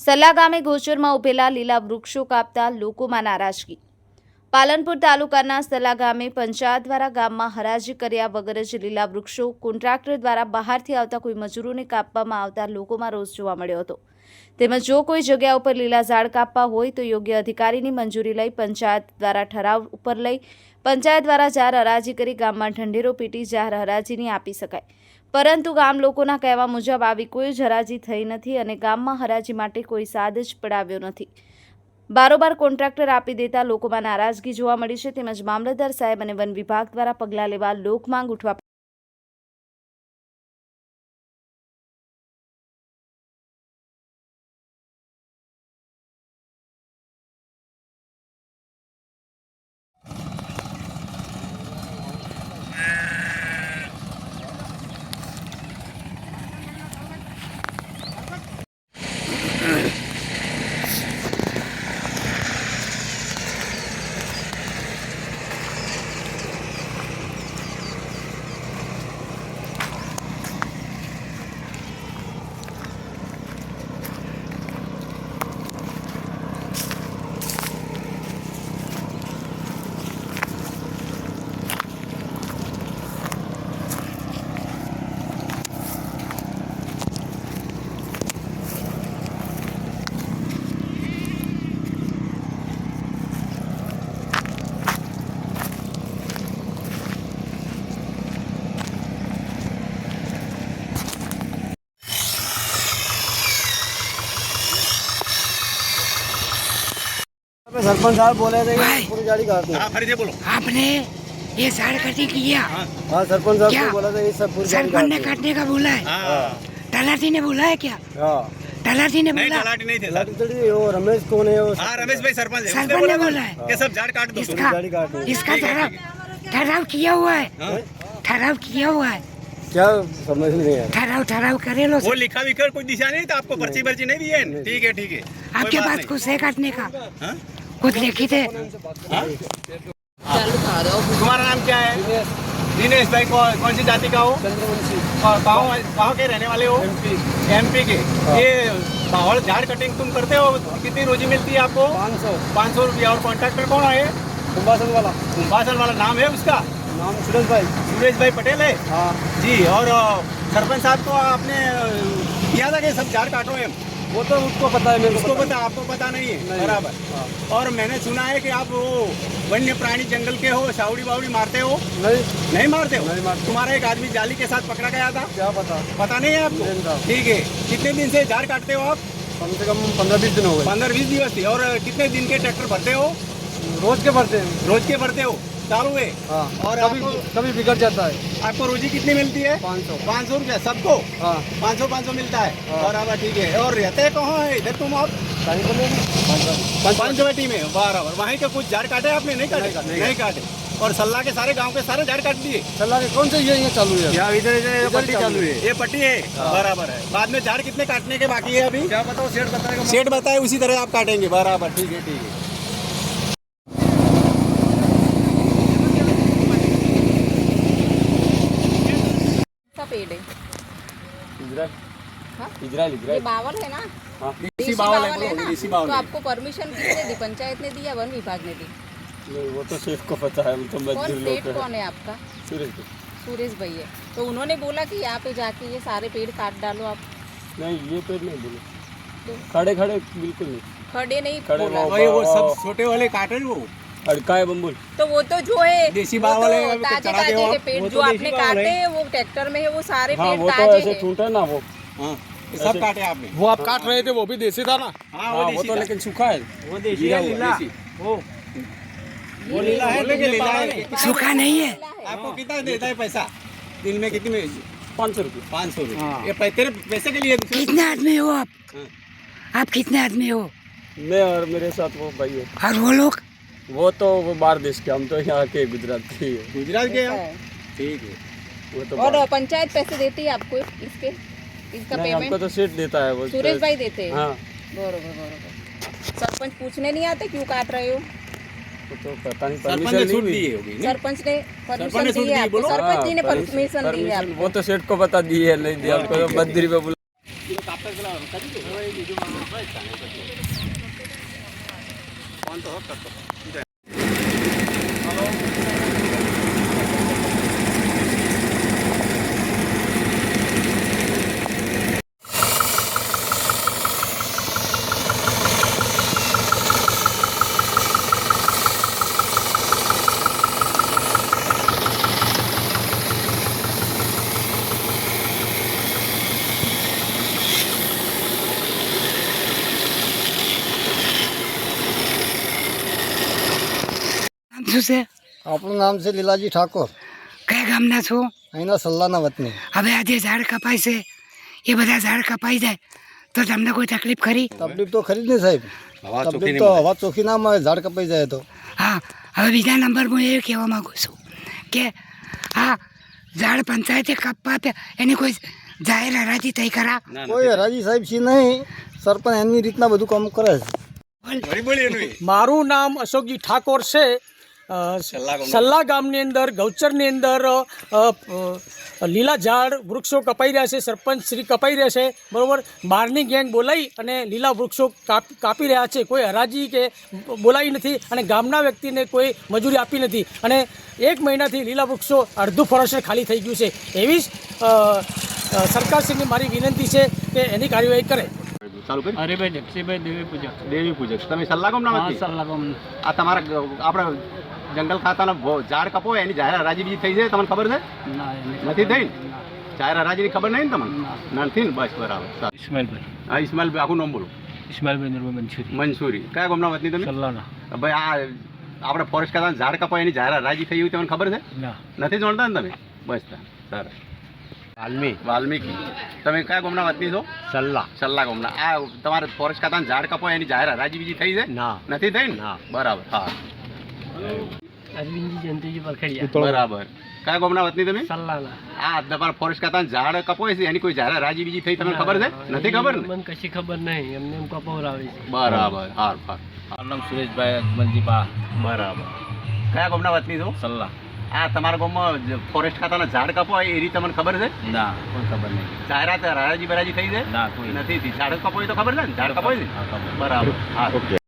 સલ્લા ગામે ગોચરમાં ઉભેલા લીલા વૃક્ષો કાપતા લોકોમાં નારાજગી. પાલનપુર તાલુકાના સલા ગામે પંચાયત દ્વારા ગામમાં હરાજી કર્યા વગર જ લીલા વૃક્ષો કોન્ટ્રાક્ટર દ્વારા બહારથી આવતા કોઈ મજૂરોને કાપવામાં આવતા લોકોમાં રોષ જોવા મળ્યો હતો. તેમજ જો કોઈ જગ્યા ઉપર લીલા ઝાડ કાપવા હોય તો યોગ્ય અધિકારીની મંજૂરી લઈ પંચાયત દ્વારા ઠરાવ ઉપર લઈ પંચાયત દ્વારા જાહેર હરાજી કરી ગામમાં ઢંઢેરો પીટી જાહેર હરાજીની આપી શકાય. પરંતુ ગામ લોકોના કહેવા મુજબ આવી કોઈ જ હરાજી થઈ નથી અને ગામમાં હરાજી માટે કોઈ સાદ જ પડાવ્યો નથી. બારોબાર કોન્ટ્રાક્ટર આપી દેતા લોકોમાં નારાજગી જોવા મળી છે. તેમજ મામલતદાર સાહેબ અને વન વિભાગ દ્વારા પગલાં લેવા લોકમાંગ ઉઠવા सरपंच साहब बोले थे पूरी गाड़ी काट दो। हाँ बोलो। आपने ये साड़ कटिंग किया। हाँ। सरपंच साहब? को बोला था ये सब पूरी गाड़ी सरपंच ने काटने का बोला है? हाँ। तलाटी ने बोला है क्या? हाँ। तलाटी ने नहीं बोला तलाटी नहीं थे। सर चली वो रमेश कौन है वो? हाँ रमेश भाई सरपंच है। सरपंच ने बोला है। कि सब झाड़ काट दो। इसका गाड़ी काट दी। इसका ठहराव ठहराव किया हुआ है। हाँ। ठहराव किया हुआ है। क्या समझ नहीं आया। ठहराव ठहराव करे लो वो लिखा विखा कोई दिशा नहीं था आपको पर्ची पर्ची नहीं दी है? ठीक है ठीक है। आपके बात पास कुछ है काटने का? हाँ? कुछ लिखित है तुम्हारा नाम क्या है? दिनेश भाई कौन कौन सी जाति का हो? चंद्रवंशी और कहाँ कहाँ के रहने वाले हो? एमपी एमपी के। ये माहौल झाड़ कटिंग तुम करते हो? कितनी रोजी मिलती है आपको? पाँच सौ। पाँच सौ रुपया। और कॉन्ट्रैक्टर कौन है कुंभासन वाला। बासल वाला नाम है उसका? नाम सुरेश भाई। सुरेश भाई पटेल है? हाँ। जी और सरपंच साहब को आपने किया था कि सब झाड़ काटो एम? वो तो उसको पता है मेरे उसको पता, पता आपको पता नहीं है नहीं। बराबर। हाँ। और मैंने सुना है कि आप वो वन्य प्राणी जंगल के हो सावड़ी बावड़ी मारते हो? नहीं। नहीं मारते हो? नहीं मारते। तुम्हारा एक आदमी जाली के साथ पकड़ा गया था? क्या पता? पता नहीं है आपको? ठीक है। कितने दिन से झाड़ काटते हो आप? कम से कम पंद्रह बीस दिन हो गए। पंद्रह बीस दिवस थी। और कितने दिन के ट्रैक्टर भरते हो? रोज के भरते हैं। रोज के भरते हो? चालू है। हाँ और कभी कभी बिगड़ जाता है। आपको रोजी कितनी मिलती है? पाँच सौ। पाँच सौ रुपया सबको? हाँ। पाँच सौ पाँच सौ मिलता है। हाँ। बराबर ठीक है। और रहते कहाँ है? इधर तुम आप पंचवटी में बराबर। वहीं के कुछ झाड़ काटे आपने? नहीं काटे? नहीं काटे। और सल्ला के सारे गाँव के सारे झाड़ काट दिए? चला के कौन से ये ये चालू है? या इधर इधर पट्टी चालू है। ये पट्टी है? बराबर है। बाद में झाड़ कितने काटने के बाकी है अभी? क्या बताओ सेठ बताएगा सेट बताए उसी तरह आप काटेंगे। बराबर। ठीक है ठीक है सा पेड़ है। इजराइल? हाँ? Israel Israel. बावल है ना? हाँ। बावल है ना? देसी बावल तो आपको परमिशन किसने दी? पंचायत ने दी या वन विभाग ने दी? नहीं वो तो सेठ को पता है हम तो मजदूर कौन लोग सेठ कौन है आपका? सूरज को। सुरेश भाई है। तो उन्होंने बोला कि यहाँ पे जाके ये सारे पेड़ काट डालो आप। नहीं ये पेड़ नहीं बोले। तो खड़े खड़े बिल्कुल नहीं। खड़े नहीं खड़े वो सब छोटे वाले काटे वो? अड़का है बम्बुल तो वो तो जो है देसी वो बावल तो है, तो ताजे ताजे के पेड़ जो तो आपने काटे है। हैं वो ट्रैक्टर में है वो सारे हाँ पेड़ वो तो ऐसे हैं। छूटा ना वो। हाँ सब काटे आपने। वो आप काट रहे थे वो भी देसी था ना? हाँ हाँ वो वो तो लेकिन सूखा है। वो देसी है लीला। वो। वो लीला है लेकिन लीला है। सूखा नहीं है। आपको कितना देता है पैसा? दिन में कितने? पाँच सौ रुपये। पाँच सौ रुपये। ये तेरे पैसे के लिए कितने आदमी हो आप? हाँ। आप कितने आदमी हो? मैं और मेरे साथ वो भाई है। और वो लोग? वो तो वो बाहर देश के हम तो यहाँ के गुजरात के ही। है गुजरात के ठीक है। वो तो और पंचायत पैसे देती है आपको इसके? इसका नहीं हमको तो सेठ देता है वो सुरेश भाई देते हैं? हाँ। बरोबर बरोबर। सरपंच पूछने नहीं आते क्यों काट रहे हो? वो तो पता नहीं परमिशन ने नहीं दी होगी सरपंच ने परमिशन दी है आपको। सरपंच जी ने हाँ, परमिशन दी है वो तो सेठ को पता दी है नहीं दी हमको तो मंदिर पे बुला んと分かったみたいな。શું છે? આપણું નામ છે લીલાજી ઠાકોર. કયા ગામના છો? અહીંના સલ્લાના વતની. હવે આ જે ઝાડ કપાય છે એ બધા ઝાડ કપાઈ જાય. તો તમને કોઈ તકલીફ ખરી? તકલીફ તો ખરી જ નહીં સાહેબ. તકલીફ તો હવા ચોખ્ખી ના મળે ઝાડ કપાઈ જાય તો. હા હવે બીજા નંબર હું એ કહેવા માગું છું કે આ ઝાડ પંચાયતે કાપવા એની કોઈ જાહેર હરાજી થઈ કરા કોઈ હરાજી સાહેબ છે નહીં. સરપંચ એની રીતના બધું કામ કરે છે. મારું નામ અશોકજી ઠાકોર છે. સલ્લા ગામની અંદર ગૌચરની અંદર લીલા ઝાડ વૃક્ષો કપાઈ રહ્યા છે સરપંચ શ્રી કપાઈ રહ્યા છે. બરાબર? બહારની ગેંગ બોલાવી અને લીલા વૃક્ષો કાપ કાપી રહ્યા છે. કોઈ હરાજી કે બોલાવી નથી અને ગામના વ્યક્તિને કોઈ મજૂરી આપી નથી. અને એક મહિનાથી લીલા વૃક્ષો અડધું ફોરેસ્ટર ખાલી થઈ ગયું છે. એવી જ સરકારશ્રીની મારી વિનંતી છે કે એની કાર્યવાહી કરે. હરિભાઈ જક્ષીભાઈ દેવી પૂજક. દેવી પૂજક. તમે સલ્લાગમ કોમ ના સલ્લા કોમ આ તમારા આપણા જંગલ ખાતાના ઝાડ કપો એની જાહેર હરાજી બીજી થઈ જાય તમને ખબર છે? નથી થઈ? ને? જાહેર હરાજીની ખબર નહીં ને તમને? નથી ને? બસ બરાબર. સારું. ઇસ્માઇલભાઈ. હા ઇસ્માઇલભાઈ આખું નામ બોલો. ઇસ્માઇલભાઈ નરવા મંસૂરી મંસૂરી કયા ગામના વતની તમે? સલ્લાના. ભાઈ આ આપણે ફોરેસ્ટ ખાતાના ઝાડ કપો એની જાહેર હરાજી થઈ હોય તમને ખબર છે? નથી જાણતા ને તમે? બસ તા, સરસ વાલ્મી વાલ્મીકી. તમે કયા ગોમના વતની છો? સલ્લા. સલ્લા ગોમના. આ તમારે ફોરેસ્ટ ખાતાના ઝાડ કપાય એની જાહેર હરાજી બીજી થઈ છે? ના. નથી થઈ ને? બરાબર હા. અરવિંદજી જયંતિજી પરખડિયા બરાબર. કયા ગોમના વતની તમે? સલ્લાના. આ તમારા ફોરેસ્ટ ખાતાના ઝાડ કપાય છે એની કોઈ જાહેર હરાજી બીજી થઈ તમને ખબર છે? નથી ખબર ને? મને કશી ખબર નહીં. એમને એમ કપાવરાવે છે. બરાબર હાર હાર મારું નામ સુરેશભાઈ અકમલજી પા બરાબર. કયા ગોમના વતની છો? સલ્લા. આ તમારા ગામમાં ફોરેસ્ટ ખાતાના ઝાડ કાપો એ રીતે તમને ખબર છે? ના કોઈ ખબર નહીં. જાહેરાત હરાજી બરાજી થઈ છે? ના કોઈ નથી ઝાડ કપાય તો ખબર છે ને? ઝાડ કપાય છે હા, ખબર. બરાબર હા.